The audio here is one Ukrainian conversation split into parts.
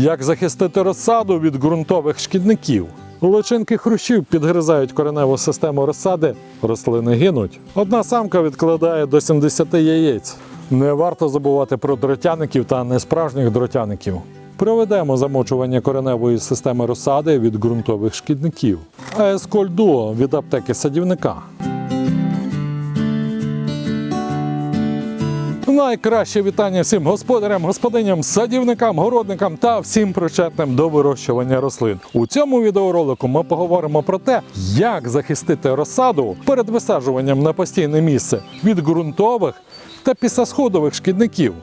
Як захистити розсаду від ґрунтових шкідників? Личинки хрущів підгризають кореневу систему розсади, рослини гинуть. Одна самка відкладає до 70 яєць. Не варто забувати про дротяників та несправжніх дротяників. Проведемо замочування кореневої системи розсади від ґрунтових шкідників. Аесколь Дуо від аптеки садівника. Найкраще вітання всім господарям, господиням, садівникам, городникам та всім причетним до вирощування рослин. У цьому відеоролику ми поговоримо про те, як захистити розсаду перед висаджуванням на постійне місце від ґрунтових та післясходових шкідників.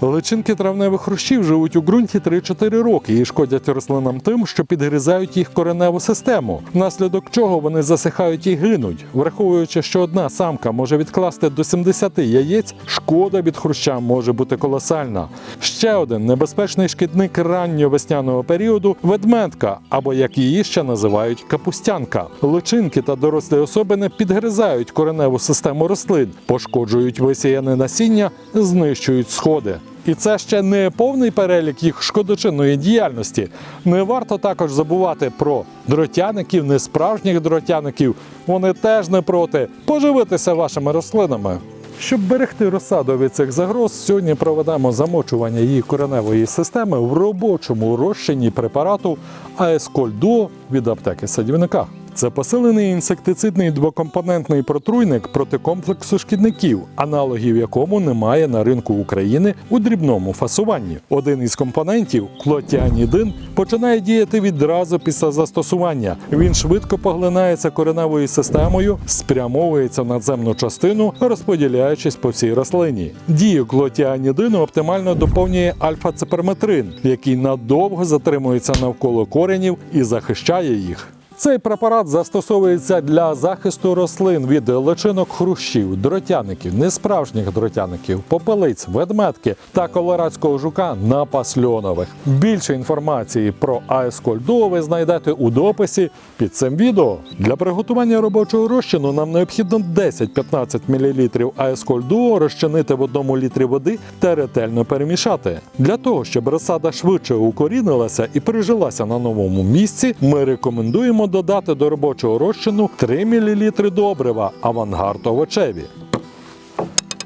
Личинки травневих хрущів живуть у ґрунті 3-4 роки і шкодять рослинам тим, що підгризають їх кореневу систему, внаслідок чого вони засихають і гинуть. Враховуючи, що одна самка може відкласти до 70 яєць, шкода від хруща може бути колосальна. Ще один небезпечний шкідник ранньовесняного періоду ведмедка, або як її ще називають капустянка. Личинки та дорослі особини підгризають кореневу систему рослин, пошкоджують висіяне насіння, знищують сходи. І це ще не повний перелік їх шкодочинної діяльності. Не варто також забувати про дротяників, несправжніх дротяників. Вони теж не проти поживитися вашими рослинами. Щоб берегти розсаду від цих загроз, сьогодні проведемо замочування її кореневої системи в робочому розчині препарату Аескольдуо від аптеки садівника. Це посилений інсектицидний двокомпонентний протруйник проти комплексу шкідників, аналогів якому немає на ринку України у дрібному фасуванні. Один із компонентів клотіанідин починає діяти відразу після застосування. Він швидко поглинається кореневою системою, спрямовується в надземну частину, розподіляючись по всій рослині. Дію клотіанідину оптимально доповнює альфа-цеперметрин, який надовго затримується навколо коренів і захищає їх. Цей препарат застосовується для захисту рослин від личинок хрущів, дротяників, несправжніх дротяників, попелиць, ведметки та колорадського жука напасльонових. Більше інформації про Аесколь Дуо ви знайдете у дописі під цим відео. Для приготування робочого розчину нам необхідно 10-15 мл Аесколь Дуо розчинити в одному літрі води та ретельно перемішати. Для того, щоб розсада швидше укорінилася і прижилася на новому місці, ми рекомендуємо додати до робочого розчину 3 мл добрива авангард овочеві.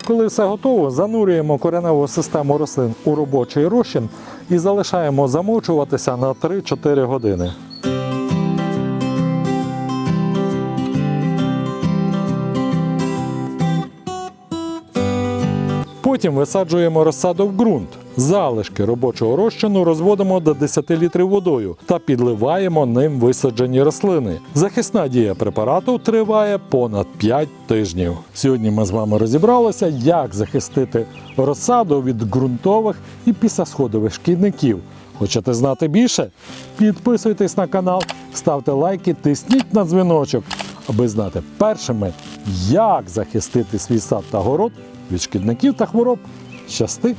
Коли все готово, занурюємо кореневу систему рослин у робочий розчин і залишаємо замочуватися на 3-4 години. Потім висаджуємо розсаду в ґрунт. Залишки робочого розчину розводимо до 10 літрів водою та підливаємо ним висаджені рослини. Захисна дія препарату триває понад 5 тижнів. Сьогодні ми з вами розібралися, як захистити розсаду від ґрунтових і пісосходових шкідників. Хочете знати більше? Підписуйтесь на канал, ставте лайки, тисніть на дзвіночок, аби знати першими, як захистити свій сад та город від шкідників та хвороб. Щасти!